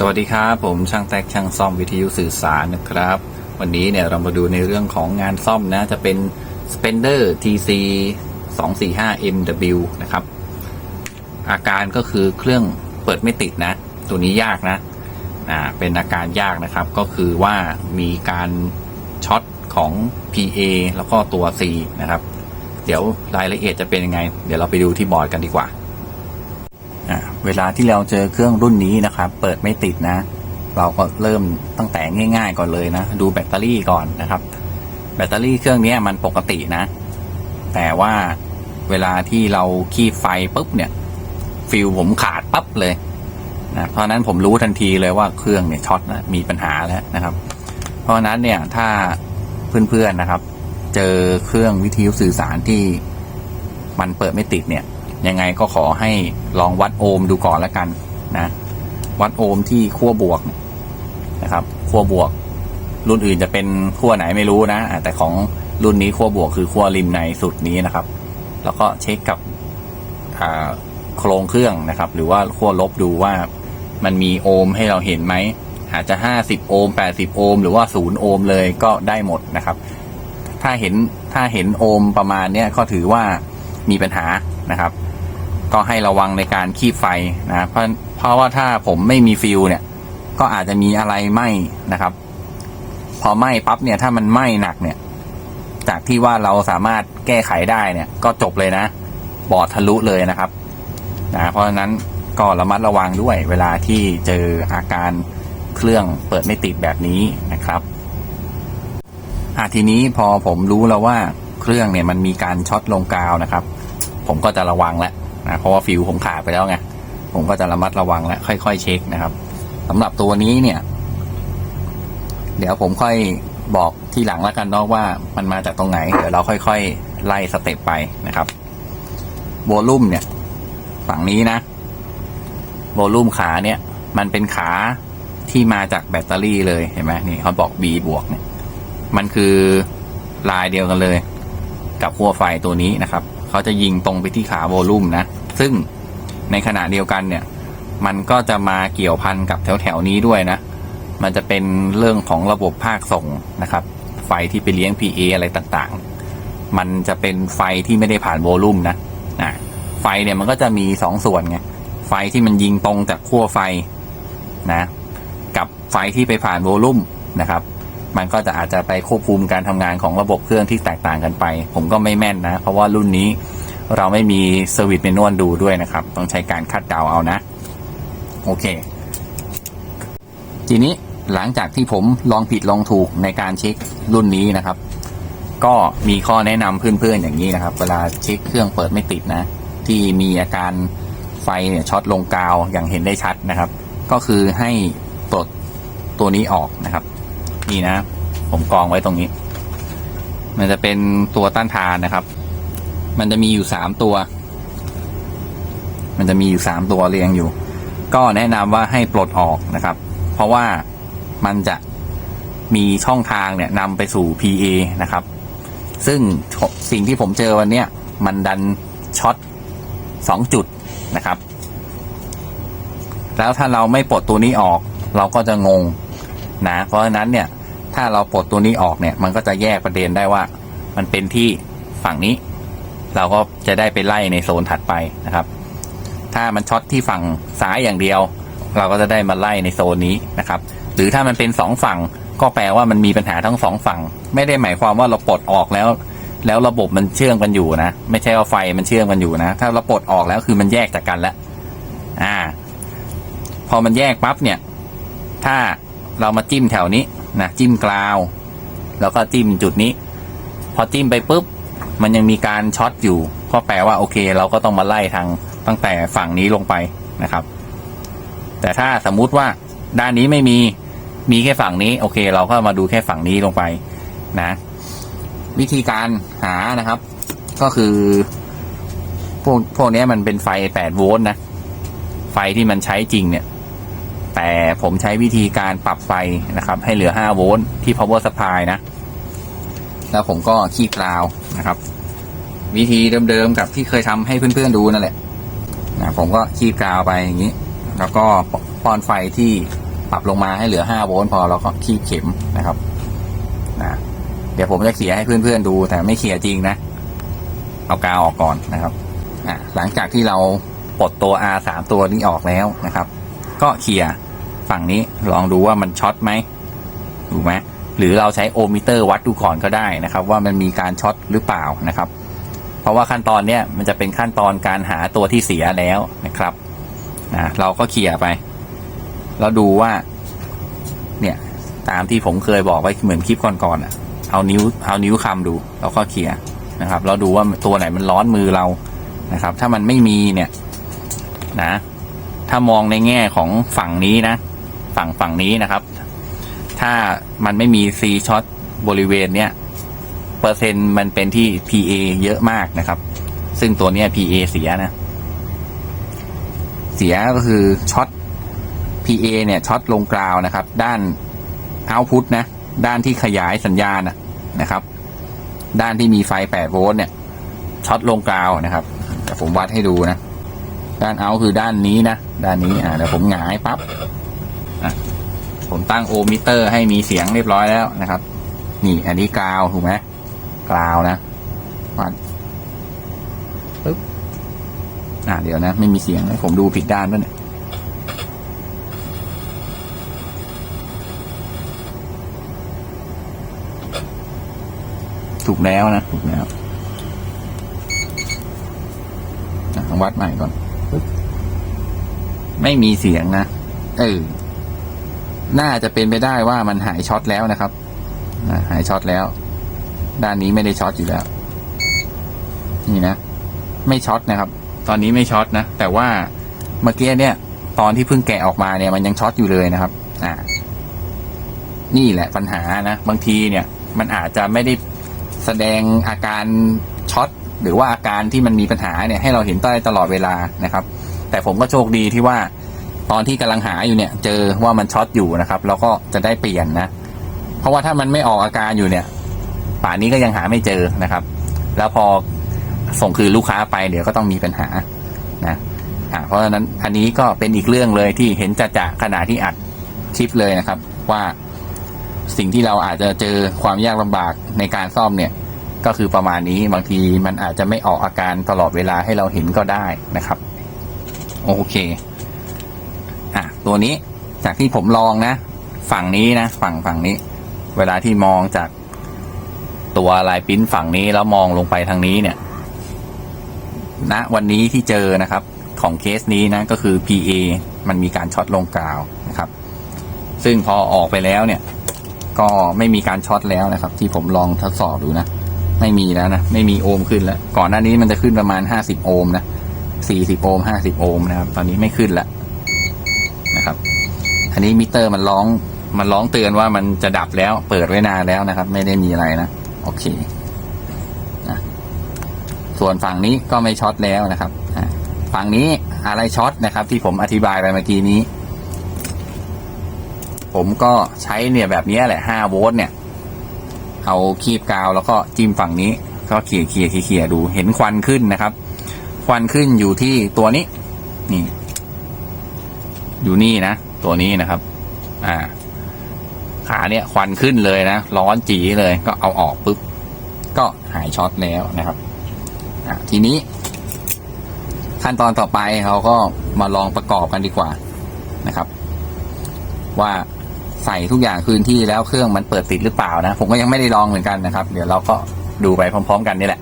สวัสดีครับผมช่างแตกช่างซ่อมวิทยุสื่อสารนะครับ วันนี้เนี่ยเรามาดูในเรื่องของงานซ่อมนะจะเป็น Spender TC 245 MW นะครับ อาการก็คือเครื่องเปิดไม่ติดนะ ตัวนี้ยากนะอ่าเป็นอาการยากนะครับ ก็คือว่ามีการช็อตของ PA แล้วก็ตัว C นะครับ เดี๋ยวรายละเอียดจะเป็นยังไง เดี๋ยวเราไปดูที่บอร์ดกันดีกว่า เวลาที่เราเจอเครื่องรุ่นนี้นะครับ เปิดไม่ติดนะ เราก็เริ่มตั้งแต่ง่าย ๆ ก่อนเลยนะ ดูแบตเตอรี่ก่อนนะครับ แบตเตอรี่เครื่องนี้มันปกตินะ แต่ว่าเวลาที่เราคีบไฟปุ๊บเนี่ยฟิวผมขาดปั๊บเลยนะเพราะนั้นผมรู้ทันทีเลยว่าเครื่องเนี่ยช็อตนะมีปัญหาแล้วนะครับ เพราะฉะนั้นเนี่ยถ้าเพื่อนๆนะครับ เจอเครื่องวิทยุสื่อสารที่มันเปิดไม่ติดเนี่ย ยังไงก็ขอให้ลองวัดโอห์มดูก่อนแล้วกันนะ วัดโอห์มที่ขั้วบวกนะครับขั้วบวก รุ่นอื่นจะเป็นขั้วไหนไม่รู้นะแต่ของรุ่นนี้ขั้วบวกคือขั้วริมในสุดนี้นะครับ แล้วก็เช็คกับโครงเครื่องนะครับ หรือว่าขั้วลบดูว่ามันมีโอห์มให้เราเห็นไหมอาจจะห้าสิบโอห์มแปดสิบโอห์ม หรือว่าศูนย์โอห์มเลยก็ได้หมดนะครับ ถ้าเห็น ถ้าเห็นโอห์มประมาณเนี้ยก็ถือว่ามีปัญหานะครับ ก็ให้ระวังในการคีบไฟนะเพราะเพราะว่าถ้าผมไม่มีฟิลเนี่ย ก็อาจจะมีอะไรไหม้นะครับ พอไหม้ปั๊บเนี่ยถ้ามันไหม้หนักเนี่ย จากที่ว่าเราสามารถแก้ไขได้เนี่ย ก็จบเลยนะ บอดทะลุเลยนะครับนะเพราะฉะนั้นก็ระมัดระวังด้วยเวลาที่เจออาการเครื่องเปิดไม่ติดแบบนี้นะครับอะทีนี้พอผมรู้แล้วว่าเครื่องเนี่ยมันมีการช็อตลงกาวนะครับ ผมก็จะระวังแล้ว นะเพราะว่าฟิวผมขาดไปแล้วไงผมก็จะระมัดระวังและค่อยๆเช็คนะครับสำหรับตัวนี้เนี่ย เดี๋ยวผมค่อยบอกทีหลังแล้วกันเนาะว่ามันมาจากตรงไหน เดี๋ยวเราค่อยๆ ไล่สเต็ปไปนะครับโวลุ่มเนี่ย ฝั่งนี้นะโวลุ่มขาเนี่ย มันเป็นขาที่มาจากแบตเตอรี่เลยเห็นไหมนี่เขาบอก B บวกเนี่ย มันคือลายเดียวกันเลย กับขั้วไฟตัวนี้นะครับ เขาจะยิงตรงไปที่ขาโวลุ่มนะ ซึ่งในขณะเดียวกันเนี่ย มันก็จะมาเกี่ยวพันกับแถวแถวๆนี้ด้วยนะ มันจะเป็นเรื่องของระบบภาคส่งนะครับ ไฟที่ไปเลี้ยง PA อะไรต่างๆ มันจะเป็นไฟที่ไม่ได้ผ่านโวลุ่มนะนะไฟเนี่ยมันก็จะมีสองส่วนไง ไฟที่มันยิงตรงจากขั้วไฟนะ กับไฟที่ไปผ่านโวลุ่มนะครับ มันก็จะอาจจะไปควบคุมการทำงานของระบบเครื่องที่แตกต่างกันไป ผมก็ไม่แม่นนะ เพราะว่ารุ่นนี้เราไม่มีเซอร์วิสเมนวลดูด้วยนะครับ ต้องใช้การคาดเดาเอานะ โอเค ทีนี้หลังจากที่ผมลองผิดลองถูกในการเช็ครุ่นนี้นะครับ ก็มีข้อแนะนำเพื่อนๆอย่างนี้นะครับ เวลาเช็คเครื่องเปิดไม่ติดนะ ที่มีอาการไฟเนี่ยช็อตลงกาวอย่างเห็นได้ชัดนะครับ ก็คือให้ปลดตัวนี้ออกนะครับ นี่นะ ผมกองไว้ตรงนี้ มันจะเป็นตัวต้านทานนะครับ มันจะมีอยู่สามตัว มันจะมีอยู่สามตัวเรียงอยู่ ก็แนะนำว่าให้ปลดออกนะครับ เพราะว่ามันจะมีช่องทางเนี่ยนำไปสู่ PA นะครับ ซึ่งสิ่งที่ผมเจอวันเนี้ยมันดันช็อตสองจุดนะครับ แล้วถ้าเราไม่ปลดตัวนี้ออก เราก็จะงงนะ เพราะฉะนั้นเนี่ย ถ้าเราปลดตัวนี้ออกเนี่ย มันก็จะแยกประเด็นได้ว่า มันเป็นที่ฝั่งนี้ เราก็จะได้ไปไล่ในโซนถัดไปนะครับ ถ้ามันช็อตที่ฝั่งซ้ายอย่างเดียว เราก็จะได้มาไล่ในโซนนี้นะครับ หรือถ้ามันเป็นสองฝั่งก็แปลว่ามันมีปัญหาทั้งสองฝั่ง ไม่ได้หมายความว่าเราปลดออกแล้ว แล้วระบบมันเชื่อมกันอยู่นะ ไม่ใช่ว่าไฟมันเชื่อมกันอยู่นะ ถ้าเราปลดออกแล้วคือมันแยกจากกันแล้ว อ่า พอมันแยกปั๊บเนี่ย ถ้าเรามาจิ้มแถวนี้ นะจิ้มกราว แล้วก็จิ้มจุดนี้ พอจิ้มไปปุ๊บ มันยังมีการช็อตอยู่ ก็แปลว่าโอเค เราก็ต้องมาไล่ทางตั้งแต่ฝั่งนี้ลงไปนะครับ แต่ถ้าสมมุติว่าด้านนี้ไม่มีมีแค่ฝั่งนี้ โอเค เราก็มาดูแค่ฝั่งนี้ลงไปนะ วิธีการหานะครับ ก็คือ พวกพวกนี้มันเป็นไฟ 8 โวลต์นะ ไฟที่มันใช้จริงเนี่ย แต่ผมใช้วิธีการปรับไฟนะครับ ให้เหลือ 5 โวลต์ที่ power supply นะ แล้วผมก็ขี้กราวนะครับ วิธีเดิมๆกับที่เคยทำให้เพื่อนๆดูนั่นแหละนะผมก็ขี้กราวไปอย่างนี้ แล้วก็ป้อนไฟที่ปรับลงมาให้เหลือ 5 โวลต์พอแล้วก็คีบเข็มนะครับนะเดี๋ยวผมจะเขี่ยให้เพื่อนๆดู แต่ไม่เขี่ยจริงนะ เอากาวออกก่อนนะครับอะหลังจากที่เราปลดตัว R สามตัวนี้ออกแล้วนะครับ ก็เขี่ย ฝั่งนี้ลองดูว่ามันช็อตไหมถูกไหมหรือเราใช้โอมิเตอร์วัดดูก่อนก็ได้นะครับ ว่ามันมีการช็อตหรือเปล่านะครับ เพราะว่าขั้นตอนเนี้ยมันจะเป็นขั้นตอนการหาตัวที่เสียแล้วนะครับนะเราก็เขี่ยไป แล้วดูว่า เนี่ยตามที่ผมเคยบอกไว้เหมือนคลิปก่อนๆอะเอานิ้วเอานิ้วคำดูแล้วก็เขี่ยนะครับแล้วดูว่าตัวไหนมันร้อนมือเรานะครับ ถ้ามันไม่มีเนี่ยนะ ถ้ามองในแง่ของฝั่งนี้นะ ฝั่งฝั่งนี้นะครับ ถ้ามันไม่มีซีช็อตบริเวณเนี้ยเปอร์เซ็นต์มันเป็นที่ PA เยอะมากนะครับ ซึ่งตัวเนี้ย PA เสียนะ เสียก็คือช็อต PA เนี่ยช็อตลงกราวนะครับ ด้านเอาพุตนะ ด้านที่ขยายสัญญาณนะครับ ด้านที่มีไฟ 8 โวลต์เนี่ยช็อตลงกราวนะครับแต่ผมวัดให้ดูนะ ด้านเอาคือด้านนี้นะ ด้านนี้อ่าเดี๋ยวผมหงายปั๊บ ผมตั้งโอมิเตอร์ให้มีเสียงเรียบร้อยแล้วนะครับ นี่อันนี้กราวถูกไหมกราวนะวัดปึ๊บอ่าเดี๋ยวนะ ไม่มีเสียงผมดูผิดด้านด้วยเนี่ยถูกแล้วนะถูกแล้วอะวัดใหม่ก่อนปึ๊บไม่มีเสียงนะ เออ น่าจะเป็นไปได้ว่ามันหายช็อตแล้วนะครับหายช็อตแล้ว ด้านนี้ไม่ได้ช็อตอยู่แล้ว นี่นะ ไม่ช็อตนะครับ ตอนนี้ไม่ช็อตนะ แต่ว่าเมื่อกี้เนี่ย ตอนที่เพิ่งแกะออกมาเนี่ยมันยังช็อตอยู่เลยนะครับ อ่า นี่แหละปัญหานะ บางทีเนี่ย มันอาจจะไม่ได้แสดงอาการช็อตหรือว่าอาการที่มันมีปัญหาเนี่ยให้เราเห็นได้ตลอดเวลานะครับ แต่ผมก็โชคดีที่ว่า ตอนที่กำลังหาอยู่เนี่ย เจอว่ามันช็อตอยู่นะครับเราก็จะได้เปลี่ยนนะ เพราะว่าถ้ามันไม่ออกอาการอยู่เนี่ย ป่านนี้ก็ยังหาไม่เจอนะครับ แล้วพอส่งคืนลูกค้าไปเดี๋ยวก็ต้องมีปัญหานะอ่าเพราะฉะนั้นอันนี้ก็เป็นอีกเรื่องเลยที่เห็นจะจะขณะที่อัดคลิปเลยนะครับ ว่าสิ่งที่เราอาจจะเจอความยากลำบากในการซ่อมเนี่ย ก็คือประมาณนี้บางทีมันอาจจะไม่ออกอาการตลอดเวลาให้เราเห็นก็ได้นะครับ โอเค ตัวนี้ จากที่ผมลองนะ ฝั่งนี้นะ ฝั่งฝั่งนี้ เวลาที่มองจากตัวลายปิ้นฝั่งนี้แล้วมองลงไปทางนี้เนี่ยณวันนี้ที่เจอนะครับ ของเคสนี้นะก็คือ PA มันมีการช็อตลงกาวนะครับ ซึ่งพอออกไปแล้วเนี่ย ก็ไม่มีการช็อตแล้วนะครับ ที่ผมลองทดสอบดูนะ ไม่มีแล้วนะ ไม่มีโอห์มขึ้นแล้ว ก่อนหน้านี้มันจะขึ้นประมาณห้าสิบโอห์มนะสี่สิบโอห์มห้าสิบโอห์มนะครับ ตอนนี้ไม่ขึ้นแล้ว นะครับ อันนี้มิเตอร์มันร้องมันร้องเตือนว่ามันจะดับแล้ว เปิดไว้นานแล้วนะครับ ไม่ได้มีอะไรนะโอเคนะส่วนฝั่งนี้ก็ไม่ช็อตแล้วนะครับฝั่งนี้อะไรช็อตนะครับ ที่ผมอธิบายไปเมื่อกี้นี้ ผมก็ใช้เนี่ยแบบนี้แหละห้าโวลต์เนี่ย เอาคีบกาวแล้วก็จิ้มฝั่งนี้ ก็เขี่ยเขี่ยเขี่ยเขี่ยดูเห็นควันขึ้นนะครับ ควันขึ้นอยู่ที่ตัวนี้ นี่ อยู่นี่นะ ตัวนี้นะครับ อ่า ขาเนี่ยควันขึ้นเลยนะ ร้อนจีเลย ก็เอาออกปุ๊บ ก็หายช็อตแล้วนะครับ อ่าทีนี้ ขั้นตอนต่อไปเราก็มาลองประกอบกันดีกว่านะครับ ว่าใส่ทุกอย่างคืนที่แล้วเครื่องมันเปิดติดหรือเปล่านะ ผมก็ยังไม่ได้ลองเหมือนกันนะครับ เดี๋ยวเราก็ดูไปพร้อม ๆ กันนี่แหละ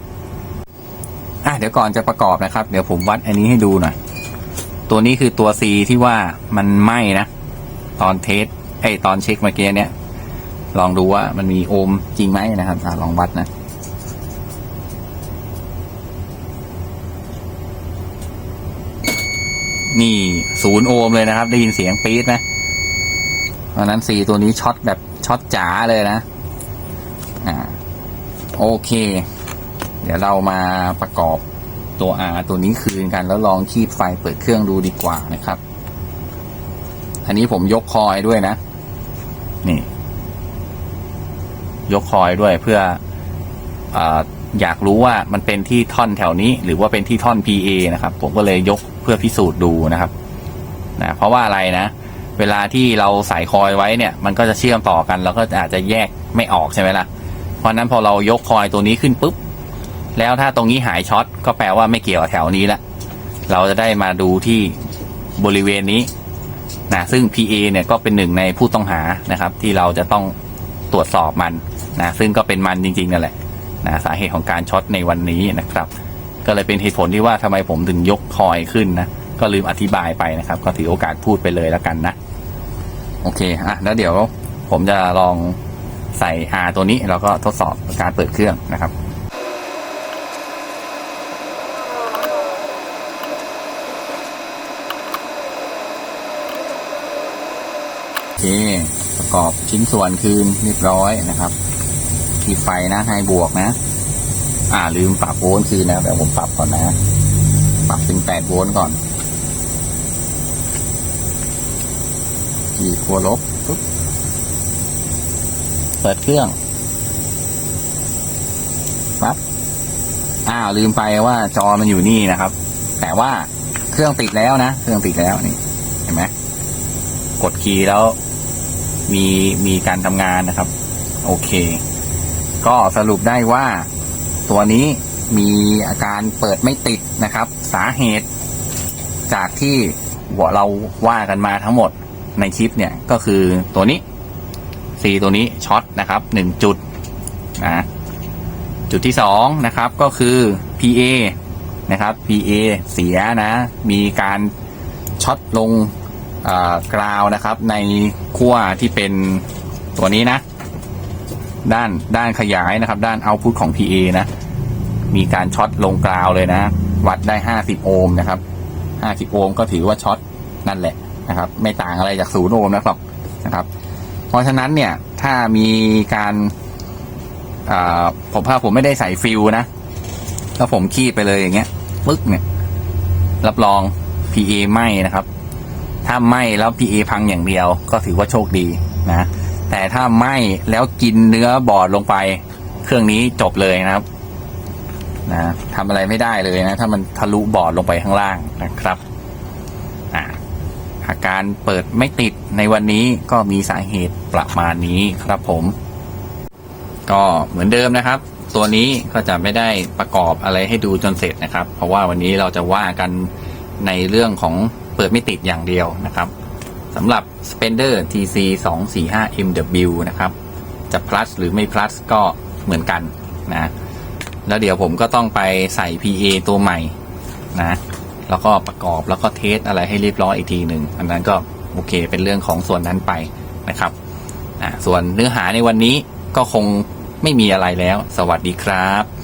อะเดี๋ยวก่อนจะประกอบนะครับ เดี๋ยวผมวัดอันนี้ให้ดูหน่อย ตัวนี้คือตัว C ที่ว่ามันไหม้นะ ตอนเทสไอตอนเช็คเมื่อกี้เนี่ยลองดูว่ามันมีโอห์มจริงไหมนะครับอลองวัดนะนี่ศูนย์โอห์มเลยนะครับ ได้ยินเสียงปี๊ดไหมเพราะฉะนั้นสีตัวนี้ช็อตแบบช็อตจ๋าเลยนะ อ่า โอเค เดี๋ยวเรามาประกอบ ตัว R ตัวนี้คืนกัน แล้วลองคีบไฟเปิดเครื่องดูดีกว่านะครับ อันนี้ผมยกคอยด้วยนะ นี่ ยกคอยด้วยเพื่อออยากรู้ว่ามันเป็นที่ท่อนแถวนี้ หรือว่าเป็นที่ท่อน PA นะครับ ผมก็เลยยกเพื่อพิสูจน์ดูนะครับนะเพราะว่าอะไรนะ เวลาที่เราใส่คอยไว้เนี่ย มันก็จะเชื่อมต่อกัน แล้วก็อาจจะแยกไม่ออกใช่ไหมล่ะ เพราะนั้นพอเรายกคอยตัวนี้ขึ้นปุ๊บ แล้วถ้าตรงนี้หายช็อตก็แปลว่าไม่เกี่ยวแถวนี้ละเราจะได้มาดูที่บริเวณนี้นะซึ่ง PA เนี่ยก็เป็นหนึ่งในผู้ต้องหานะครับ ที่เราจะต้องตรวจสอบมันนะซึ่งก็เป็นมันจริงๆนั่นแหละนะสาเหตุของการช็อตในวันนี้นะครับ ก็เลยเป็นเหตุผลที่ว่าทำไมผมถึงยกคอยขึ้นนะก็ลืมอธิบายไปนะครับ ก็ถือโอกาสพูดไปเลยแล้วกันนะ โอเคอะแล้วเดี๋ยวผมจะลองใส่ R ตัวนี้แล้วก็ทดสอบการเปิดเครื่องนะครับ เคประกอบชิ้นส่วนคืนเรียบร้อยนะครับขีดไฟนะให้บวกนะ อ่าลืมปรับโวลต์คืนนะเดี๋ยวผมปรับก่อนนะ ปรับเป็นแปดโวลต์ก่อนขีดขัวลบปุ๊บเปิดเครื่องปั๊บอ้าวลืมไปว่าจอมันอยู่นี่นะครับ แต่ว่าเครื่องติดแล้วนะ เครื่องติดแล้วนี่ กดคีย์แล้ว มีมีการทำงานนะครับ โอเค ก็สรุปได้ว่า ตัวนี้มีอาการเปิดไม่ติดนะครับ สาเหตุจากที่เราว่ากันมาทั้งหมดในคลิปเนี่ยก็คือตัวนี้ซีตัวนี้ช็อตนะครับหนึ่งจุดนะจุดที่สองนะครับก็คือ PA นะครับ PA เสียนะ มีการช็อตลง กราวนะครับ ในขั้วที่เป็นตัวนี้นะ ด้านด้านขยายนะครับ ด้านเอาพุทของ PA นะ มีการช็อตลงกราวเลยนะ วัดได้ 50 โอห์มนะครับ 50 โอห์มก็ถือว่าช็อตนั่นแหละนะครับ ไม่ต่างอะไรจากศูนย์โอห์มนะครับนะครับ เพราะฉะนั้นเนี่ยถ้ามีการผมถ้าผมไม่ได้ใส่ฟิลนะถ้าผมคีดไปเลยอย่างเงี้ยปึ๊กเนี่ย รับรอง PA ไหมนะครับ ถ้าไหมแล้ว PA พังอย่างเดียว ก็ถือว่าโชคดีนะ แต่ถ้าไหมแล้วกินเนื้อบอดลงไป เครื่องนี้จบเลยนะครับนะทำอะไรไม่ได้เลยนะ ถ้ามันทะลุบอดลงไปข้างล่างนะครับอาการเปิดไม่ติดในวันนี้ก็มีสาเหตุประมาณนี้ครับผม ก็เหมือนเดิมนะครับ ตัวนี้ก็จะไม่ได้ประกอบอะไรให้ดูจนเสร็จนะครับ เพราะว่าวันนี้เราจะว่ากันในเรื่องของ เปิดไม่ติดอย่างเดียวนะครับสำหรับ Spender TC 2 4 5 MW นะครับ จะ plus หรือไม่ plus ก็เหมือนกันนะ แล้วเดี๋ยวผมก็ต้องไปใส่ PA ตัวใหม่นะ แล้วก็ประกอบแล้วก็เทสอะไรให้เรียบร้อยอีกทีหนึ่ง อันนั้นก็โอเคเป็นเรื่องของส่วนนั้นไปนะครับอ่าส่วนเนื้อหาในวันนี้ก็คงไม่มีอะไรแล้ว สวัสดีครับ